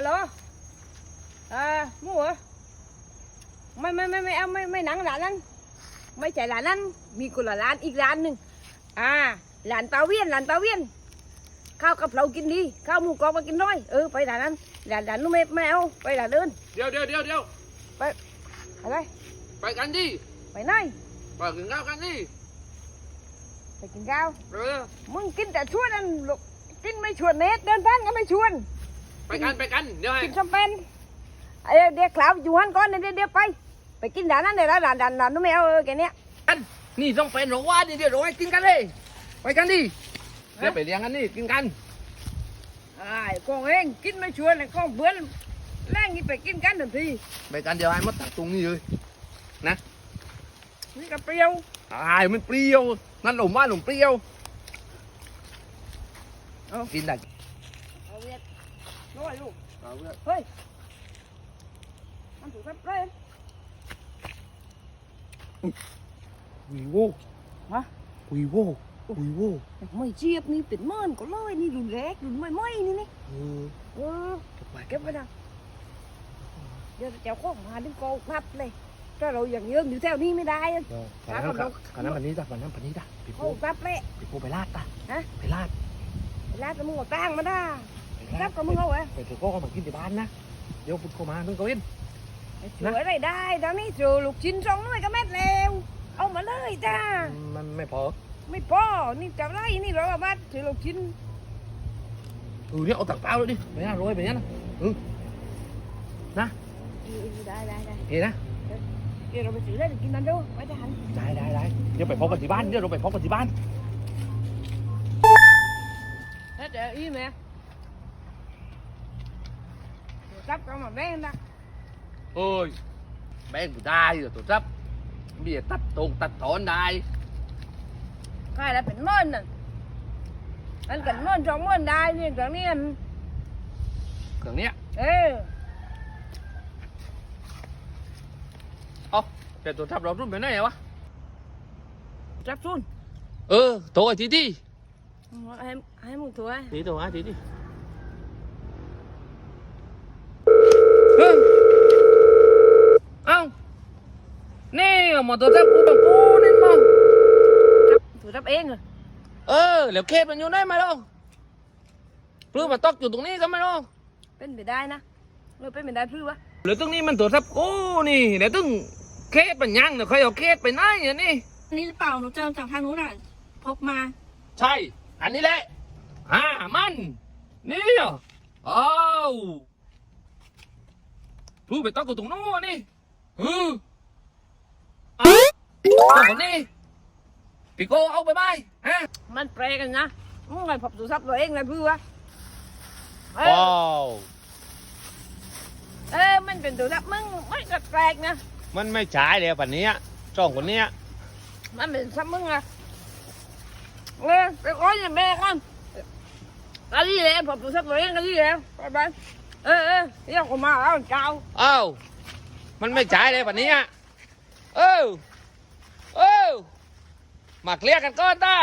ฮัลโหลเอ่อหมูเหรอไม่ไม่ไม่ไม่เอาไม่ไม่หนังร้านนั้น ไม่ใช่ร้านนั้น มีคนละร้านอีกร้านหนึ่งอ่าร้านตาเวียนร้านตาเวียนข้าวกะเพรากินดีข้าวหมูกรอบมากินน้อยเออไปร้านนั้นร้านร้านนู้นไม่ไม่เอาไปร้านอื่นเดี๋ยวเดี๋ยวเดี๋ยวเดี๋ยวอะไรไปกันดิไปไหนไปกินข้าวกันดิไปกินข้าวเออมึงกินแต่ชวนนั่นลูกกินไม่ชวนเนตเดินทางก็ไม่ชวน ไปกันไปกันเดี๋ยวให้กินชมเป็นเอ้ยเดี๋ยวคลาวอยู่หันก่อนเดี๋ยวเดี๋ยวไป ไปกินร้านนั้นเดี๋ยวร้านร้านร้านร้านนู้นไม่เอาเออแกเนี้ยกันนี่ต้องเป็นหรอว่าดิเดี๋ยวเราให้กินกันเลย ไปกันดิเดี๋ยวไปเลี้ยงกันนี่กินกันไอ้กองเองกินไม่ชวนเลยกองเบื่อแรงนี่ไปกินกันทันทีไปกันเดี๋ยวให้มัดตัดตรงนี้เลยนี่ก็เปรี้ยวไอ้ายมันเปรี้ยวนั่นหลงว่าหลงเปรี้ยวเอากินได้เอาเวียด น้อยลูกเอาเว้ยเฮ้ยมันถูกทับเลยวีโวฮะวีโววีโวไม่เจี๊ยบนี่เป็นเมินก็เลยนี่รุนแรงรุนไม่ไม่นี่นี่เออเออเก็บไว้นะเดี๋ยวเจ้าของมาดึงโกพับเลยถ้าเราอย่างเยิมอยู่แถวนี้ไม่ได้อะขนาดนั้นขนาดนั้นพันนี้จ้ะพันนั้นพันนี้จ้ะพี่เขาโป้พับเลยพี่โป้ไปลาดจ้ะฮะไปลาดลาดกับมึงก็ตั้งมาได้ ไปรัลาบดกับมึงเอาไว้ไปถือโป้เขามากินที่บ้านนะ เดี๋ยวพุ่งเข้ามานึ่งเก้าอี้สวยอะไรได้ตอนนี้จูลูกชิ้นสองหน่วยก็แม่แล้ว เอามาเลยจ้า มันไม่พอ ไม่พอ นี่จะไรนี่เราเอามาถือลูกชิ้น ừ nhá ông tặng bao nữa đi đấy là rồi về nhá ừ ได้ได้ได้ kì đó เดี๋ยวเราไปซื้อได้กินนั่นดูไว้จะหัน đây đây đây nhớ phải phóng vào tí ban nhớ rồi phải phóng vào tí ban เฮ้ยเดี๋ยวอีแม่จับก็มาแบ่งนะ ôi bé của đai rồi tổ chấp bây giờ tắt tồn tắt thốn đai ใครแล้วเป็นเมินน่ะมันกันเมินสองเมินได้นี่ตรงนี้ cường nhé เออ ô để tổ chấp đó rút bên này hả จับซุน ừ tổ ở tí đi ให้ให้มึงถั่ว tí tổ á tí đi nè mà tổ chấp của bà cô nên mà ถั่วจับเองเหรอเออแล้วเขตมันอยู่ไหนไหมล่ะปลื้มมาตอกอยู่ตรงนี้ก็ไม่รู้เป็นไปได้นะเออเป็นไปได้พรือวะหรือตรงนี้มันตัวทับกูนี่เดี๋ยวตึงเขตมันยังเดี๋ยวใครเอาเขตไปไหนอย่างนี้อันนี้หรือเปล่าหนูเจอจากทางนู้นอะพกมา ใช่ อันนี้แหละอ่ามันนี่อะอ้าวปลื้มไปตอกอยู่ตรงโน้นนี่เอออะ ตรงนี้พี่โกเอาไปไหมฮะมันแปลกันนะมึงไงพบสุสับตัวเองเลยพี่วะเออวเออมันเป็นตัวสับมึงไม่ก็แปลกนะ มันไม่ใช่เลยปันนี้สองคนเนี้ยมันเป็นสับมึงอะเออไปก้อยแม่กันกะลี่แล้วพบสุสับตัวเองกะลี่แล้วไปไปเออเออเรียกออกมาแล้วเจ้าเอ้ามันไม่ใช่เลยปันนี้เออ มาเคลียร์กันก่อนตา